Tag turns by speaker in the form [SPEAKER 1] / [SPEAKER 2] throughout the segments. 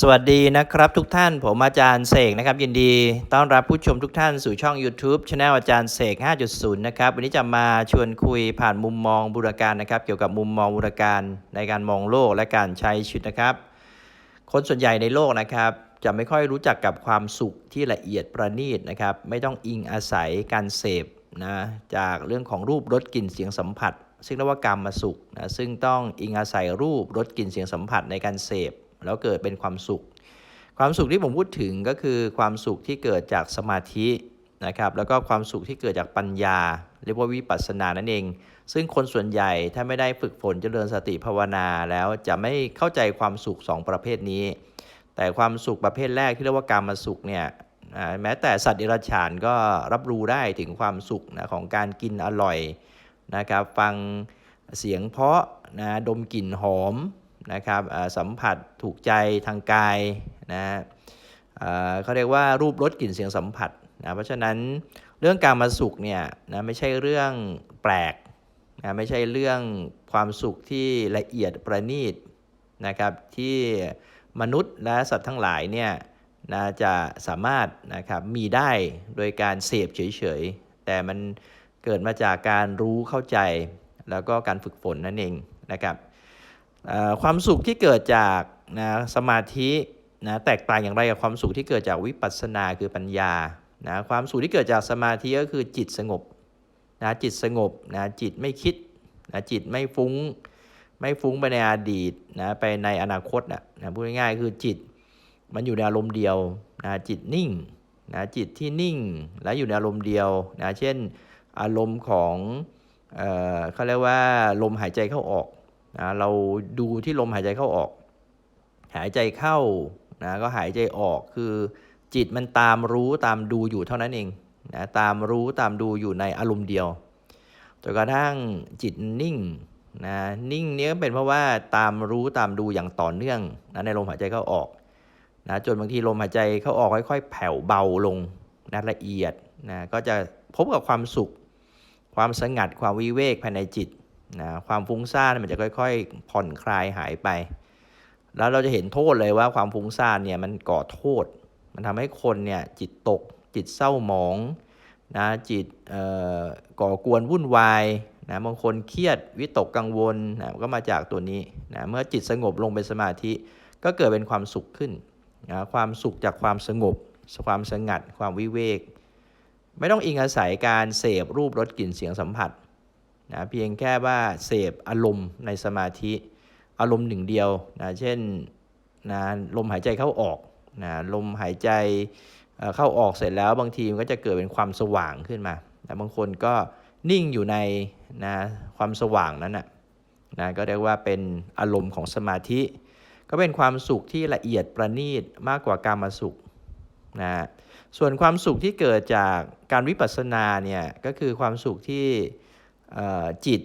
[SPEAKER 1] สวัสดีนะครับทุกท่านผมอาจารย์เสกนะครับ ยินดีต้อนรับผู้ชมทุกท่านสู่ช่อง YouTube Channel อาจารย์เสก 5.0 นะครับ วันนี้จะมาชวนคุยผ่านมุมมองบูรการนะครับ เกี่ยวกับมุมมองบูรการในการมองโลกและการใช้ชีวิตนะครับ คนส่วนใหญ่ในโลกนะครับ จะไม่ค่อยรู้จักกับความสุขที่ละเอียดประณีตนะครับ ไม่ต้องอิงอาศัยการเสพนะจากเรื่องของรูปรสกลิ่นเสียงสัมผัส ซึ่งเรียกว่ากรรมสุขนะซึ่งต้องอิงอาศัยรูปรสกลิ่นเสียงสัมผัสในการเสพ แล้วเกิดเป็นความสุข ความสุขที่ผมพูดถึงก็คือความสุขที่เกิดจากสมาธินะครับแล้วก็ความสุขที่เกิดจากปัญญา เรียกว่าวิปัสสนานั่นเอง ซึ่งคนส่วนใหญ่ถ้าไม่ได้ฝึกฝนเจริญสติภาวนาแล้วจะไม่เข้าใจความสุขสองประเภทนี้ แต่ความสุขประเภทแรกที่เรียกว่าการมาสุขเนี่ยแม้แต่สัตว์เดรัจฉานก็รับรู้ได้ถึงความสุขนะของการกินอร่อยนะครับฟังเสียงเพาะนะดมกลิ่นหอม นะครับสัมผัสถูกใจทางกายนะเขาเรียกว่ารูปรสกลิ่นเสียงสัมผัสนะเพราะฉะนั้นเรื่องการมาสุขเนี่ยนะไม่ใช่เรื่องแปลกนะไม่ใช่เรื่องความสุขที่ละเอียดประณีตนะครับที่มนุษย์และสัตว์ทั้งหลายเนี่ยนะจะสามารถนะครับมีได้โดยการเสพเฉยๆ แต่มันเกิดมาจากการรู้เข้าใจ แล้วก็การฝึกฝนนั่นเองนะครับ ความสุขที่เกิดจากนะสมาธินะแตกต่างอย่างไรกับความสุขที่เกิดจากวิปัสสนาคือปัญญานะความสุขที่เกิดจากสมาธิก็คือจิตสงบนะจิตสงบนะจิตไม่คิดนะจิตไม่ฟุ้ง ไม่ฟุ้งไปในอดีตนะไปในอนาคตนะนะพูดง่ายๆคือจิตมันอยู่ในอารมณ์เดียวนะจิตนิ่งนะจิตที่นิ่งและอยู่ในอารมณ์เดียวนะเช่นอารมณ์ของเอ่อเขาเรียกว่าลมหายใจเข้าออก นะเราดูที่ลมหายใจเข้าออก หายใจเข้านะก็หายใจออกคือจิตมันตามรู้ตามดูอยู่เท่านั้นเองนะตามรู้ตามดูอยู่ในอารมณ์เดียวจนกระทั่งจิตนิ่งนะนิ่งเนี้ยก็เป็นเพราะว่าตามรู้ตามดูอย่างต่อเนื่องนะในลมหายใจเข้าออกนะจนบางทีลมหายใจเข้าออกค่อย ๆ แผ่วเบาลงนะละเอียดนะก็จะพบกับความสุข ความสงัดความวิเวกภายในจิต นะความฟุ้งซ่านมันจะค่อย ๆ ผ่อนคลายหายไป แล้วเราจะเห็นโทษเลยว่าความฟุ้งซ่านเนี่ยมันก่อโทษ มันทำให้คนเนี่ยจิตตก จิตเศร้าหมองนะจิตเอ่อก่อกวนวุ่นวายนะบางคนเครียดวิตกกังวลนะก็มาจากตัวนี้นะเมื่อจิตสงบลงเป็นสมาธิ ก็เกิดเป็นความสุขขึ้นนะความสุขจากความสงบ ความสงัด ความวิเวก ไม่ต้องอิงอาศัยการเสพรูปรสกลิ่นเสียงสัมผัส นะเพียงแค่ว่าเสพอารมณ์ในสมาธิอารมณ์หนึ่งเดียวนะเช่นนะลมหายใจเข้าออกนะลมหายใจเข้าออกเสร็จแล้วบางทีมันก็จะเกิดเป็นความสว่างขึ้นมานะบางคนก็นิ่งอยู่ในนะความสว่างนั้นนะนะก็เรียกว่าเป็นอารมณ์ของสมาธิ ก็เป็นความสุขที่ละเอียดประณีตมากกว่าการมาสุขนะส่วนความสุขที่เกิดจากการวิปัสสนาเนี่ยก็คือความสุขที่ จิต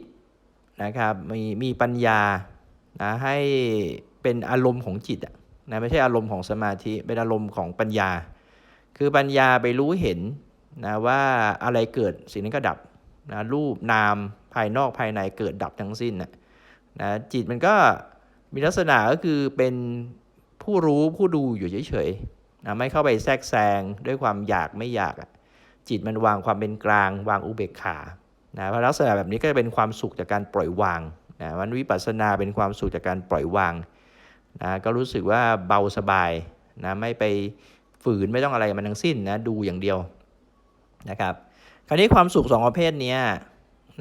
[SPEAKER 1] นะครับมีมีปัญญานะให้เป็นอารมณ์ของจิตนะไม่ใช่อารมณ์ของสมาธิเป็นอารมณ์ของปัญญา คือปัญญาไปรู้เห็นนะว่าอะไรเกิดสิ่งนั้นก็ดับนะรูปนามภายนอกภายในเกิดดับทั้งสิ้นนะนะจิตมันก็มีลักษณะก็คือเป็นผู้รู้ผู้ดูอยู่เฉยๆนะไม่เข้าไปแทรกแซงด้วยความอยากไม่อยาก จิตมันวางความเป็นกลาง วางอุเบกขา นะเพราะลักษณะแบบนี้ก็จะเป็นความสุขจากการปล่อยวางนะวันวิปัสสนาเป็นความสุขจากการปล่อยวางนะก็รู้สึกว่าเบาสบายนะไม่ไปฝืนไม่ต้องอะไรมันทั้งสิ้นนะดูอย่างเดียวนะครับคราวนี้ความสุขสองประเภทนี้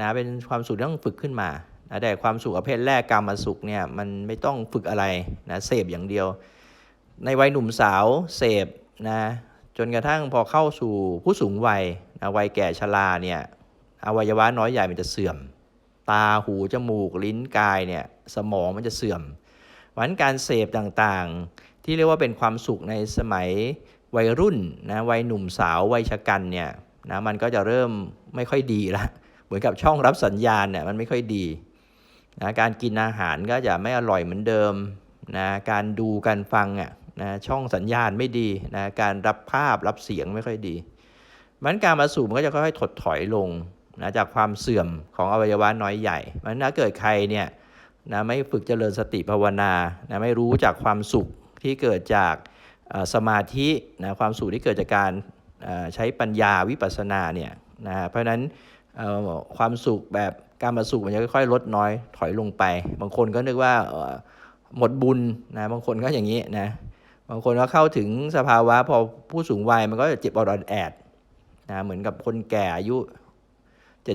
[SPEAKER 1] นะเป็นความสุขที่ต้องฝึกขึ้นมานะแต่ความสุขประเภทแรกกรรมสุขเนี่ยมันไม่ต้องฝึกอะไรนะเสพอย่างเดียว ในวัยหนุ่มสาวเสพนะจนกระทั่งพอเข้าสู่ผู้สูงวัยนะวัยแก่ชราเนี่ย อวัยวะน้อยใหญ่มันจะเสื่อม ตาหูจมูกลิ้นกายเนี่ยสมองมันจะเสื่อมเพราะฉะนั้นการเสพต่างๆ ที่เรียกว่าเป็นความสุขในสมัยวัยรุ่นนะวัยหนุ่มสาววัยชะกันเนี่ยนะมันก็จะเริ่มไม่ค่อยดีละเหมือนกับช่องรับสัญญาณเนี่ยมันไม่ค่อยดีนะการกินอาหารก็จะไม่อร่อยเหมือนเดิมนะการดูการฟังอะนะช่องสัญญาณไม่ดีนะการรับภาพรับเสียงไม่ค่อยดีมันการมาสู่มันก็จะค่อยๆถดถอยลง นะจากความเสื่อมของอวัยวะน้อยใหญ่เพราะฉะนั้นถ้าเกิดใครเนี่ยนะไม่ฝึกเจริญสติภาวนานะไม่รู้จากความสุขที่เกิดจากสมาธินะความสุขที่เกิดจากการใช้ปัญญาวิปัสสนาเนี่ยนะเพราะฉะนั้นความสุขแบบการมาสุขมันจะค่อยๆ ลดน้อยถอยลงไป บางคนก็นึกว่าหมดบุญนะบางคนก็อย่างนี้นะบางคนก็เข้าถึงสภาวะพอผู้สูงวัยมันก็จะเจ็บออดแอดนะเหมือนกับคนแก่อายุ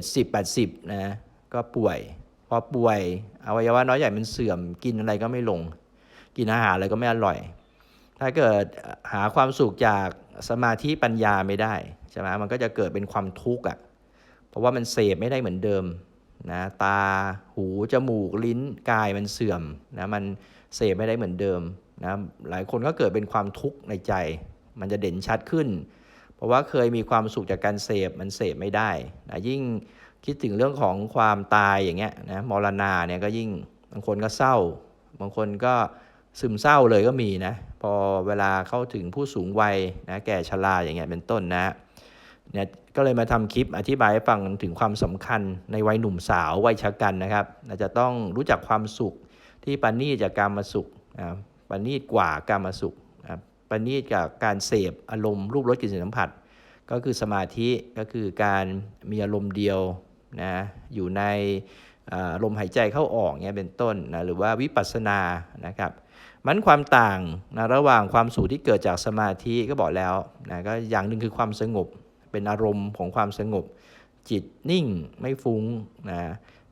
[SPEAKER 1] 70 80นะก็ป่วย พอป่วยอวัยวะน้อยใหญ่มันเสื่อมกินอะไรก็ไม่ลง กินอาหารอะไรก็ไม่อร่อย ถ้าเกิดหาความสุขจากสมาธิปัญญาไม่ได้ใช่ไหมมันก็จะเกิดเป็นความทุกข์อะเพราะว่ามันเสพไม่ได้เหมือนเดิมนะตาหูจมูกลิ้นกายมันเสื่อมนะมันเสพไม่ได้เหมือนเดิมนะหลายคนก็เกิดเป็นความทุกข์ในใจ มันจะเด่นชัดขึ้น ราะว่าเคยมีความสุขจากการเสพมันเสพไม่ได้นะยิ่งคิดถึงเรื่องของความตายอย่างเงี้ยนะมรณาเนี่ยก็ยิ่งบางคนก็เศร้า บางคนก็ซึมเศร้าเลยก็มีนะพอเวลาเข้าถึงผู้สูงวัยนะแก่ชราอย่างเงี้ยเป็นต้นนะเนี่ยก็เลยมาทำคลิปอธิบายให้ฟังถึงความสำคัญในวัยหนุ่มสาววัยชะกันนะครับนะจะต้องรู้จักความสุขที่ปานีจากการมาสุขนะปานีกว่าการมาสุข นะณีตกับการเสพอารมณ์รูปรสกลิ่นเสียงสัมผัส ก็คือสมาธิก็คือการมีอารมณ์เดียวนะอยู่ในลมหายใจเข้าออกเนี่ยเป็นต้นนะหรือว่าวิปัสสนานะครับมันความต่างนะระหว่างความสุขที่เกิดจากสมาธิก็บอกแล้วนะก็อย่างหนึ่งคือความสงบ เป็นอารมณ์ของความสงบ จิตนิ่งไม่ฟุ้งนะ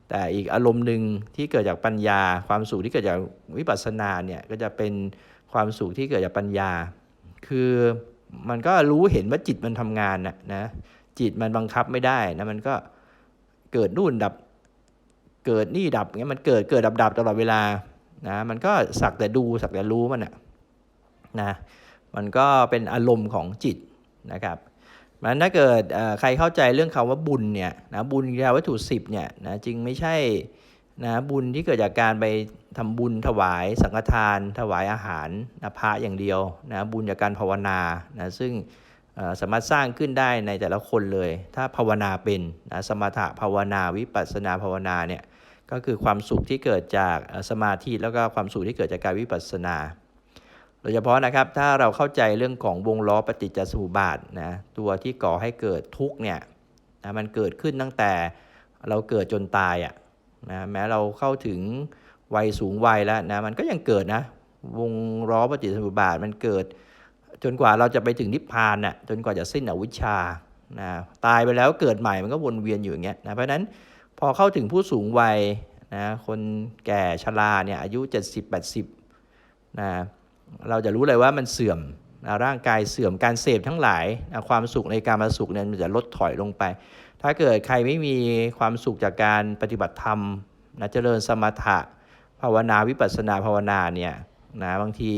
[SPEAKER 1] แต่อีกอารมณ์หนึ่งที่เกิดจากปัญญา ความสุขที่เกิดจากวิปัสสนาเนี่ยก็จะเป็น ความสุขที่เกิดจากปัญญา คือมันก็รู้เห็นว่าจิตมันทำงานนะนะจิตมันบังคับไม่ได้นะมันก็เกิดนู่นดับ เกิดนี่ดับเงี้ยมันเกิดเกิดดับดับตลอดเวลานะมันก็สักแต่ดูสักแต่รู้มันนะนะมันก็เป็นอารมณ์ของจิตนะครับมันถ้าเกิดใครเข้าใจเรื่องคำว่าบุญเนี่ยนะบุญยาวัตถุสิบเนี่ยนะจึงไม่ใช่ นะบุญที่เกิดจากการไปทำบุญถวายสังฆทาน ถวายอาหารนะพระอย่างเดียวนะบุญจากการภาวนานะซึ่งสามารถสร้างขึ้นได้ในแต่ละคนเลย ถ้าภาวนาเป็นนะสมถะภาวนาวิปัสสนาภาวนาเนี่ยก็คือความสุขที่เกิดจากสมาธิแล้วก็ความสุขที่เกิดจากการวิปัสสนาโดยเฉพาะนะครับถ้าเราเข้าใจเรื่องของวงล้อปฏิจจสมุปบาทนะตัวที่ก่อให้เกิดทุกเนี่ยนะมันเกิดขึ้นตั้งแต่เราเกิดจนตายอะ่ะ นะแม้เราเข้าถึงวัยสูงวัยแล้วนะมันก็ยังเกิดนะ วงล้อปฏิจจสมุบาทมันเกิด จนกว่าเราจะไปถึงนิพพานน่ะจนกว่าจะสิ้นอวิชชานะตายไปแล้วเกิดใหม่มันก็วนเวียนอยู่อย่างเงี้ยนะเพราะนั้นพอเข้าถึงผู้สูงวัยนะคนแก่ชราเนี่ยอายุ 70-80นะเราจะรู้เลยว่ามันเสื่อม ร่างกายเสื่อมการเสพทั้งหลายนะความสุขในการมาสุขเนี่ยมันจะลดถอยลงไป ถ้าเกิดใครไม่มีความสุขจากการปฏิบัติธรรมนะเจริญสมถะภาวนาวิปัสสนาภาวนาเนี่ยนะบางที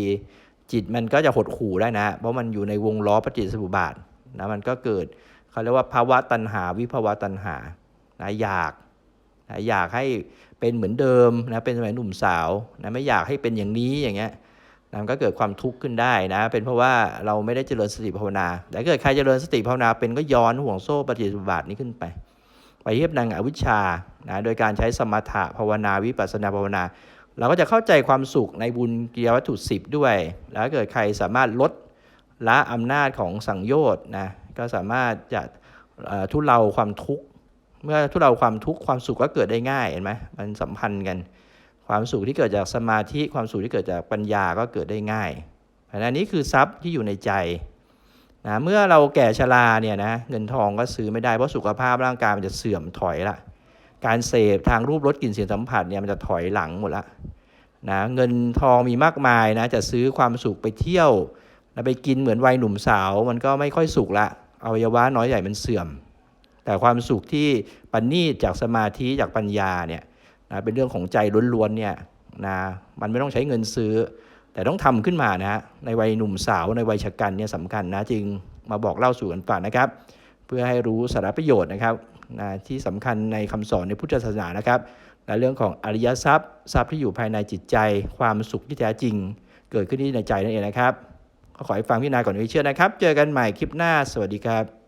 [SPEAKER 1] จิตมันก็จะหดขู่ได้นะ เพราะมันอยู่ในวงล้อปฏิสมุบาทนะมันก็เกิดเขาเรียกว่าภาวะตัณหาวิภาวะตัณหานะอยากนะอยากให้เป็นเหมือนเดิมนะเป็นสมัยหนุ่มสาวนะไม่อยากให้เป็นอย่างนี้อย่างเงี้ย นะมันก็เกิดความทุกข์ขึ้นได้นะ เป็นเพราะว่าเราไม่ได้เจริญสติภาวนา แต่เกิดใครเจริญสติภาวนา เป็นก็ย้อนห่วงโซ่ปฏิจจสมุปบาทนี้ขึ้นไป ไปเทียบนางอวิชชานะโดยการใช้สมถะภาวนาวิปัสสนาภาวนา เราก็จะเข้าใจความสุขในบุญกิริยวัตถุสิบด้วย แล้วเกิดใครสามารถลดละอำนาจของสังโยชน์นะก็สามารถจะทุเลาความทุกข์เมื่อทุเลาความทุกข์ความสุขก็เกิดได้ง่ายเห็นไหมมันสัมพันธ์กัน ความสุขที่เกิดจากสมาธิความสุขที่เกิดจากปัญญาก็เกิดได้ง่ายอันนี้คือทรัพย์ที่อยู่ในใจนะเมื่อเราแก่ชราเนี่ยนะเงินทองก็ซื้อไม่ได้เพราะสุขภาพร่างกายมันจะเสื่อมถอยละการเสพทางรูปรสกลิ่นเสียงสัมผัสเนี่ยมันจะถอยหลังหมดละนะเงินทองมีมากมายนะจะซื้อความสุขไปเที่ยวแล้วไปกินเหมือนวัยหนุ่มสาว มันก็ไม่ค่อยสุขละอวัยวะน้อยใหญ่มันเสื่อม แต่ความสุขที่ปันนีจากสมาธิจากปัญญาเนี่ย นะเป็นเรื่องของใจล้วนๆเนี่ยนะมันไม่ต้องใช้เงินซื้อ แต่ต้องทำขึ้นมานะในวัยหนุ่มสาวในวัยชะกันเนี่ยสำคัญนะจึงมาบอกเล่าสู่กันฟังนะครับ เพื่อให้รู้สาระประโยชน์นะครับนะที่สำคัญในคำสอนในพุทธศาสนานะครับและเรื่องของอริยทรัพย์ทรัพย์ที่อยู่ภายในจิตใจ ความสุขที่แท้จริง เกิดขึ้นที่ในใจนั่นเองนะครับ ขอให้ฟังพี่นาก่อนที่เชื่อนะครับ เจอกันใหม่คลิปหน้า สวัสดีครับ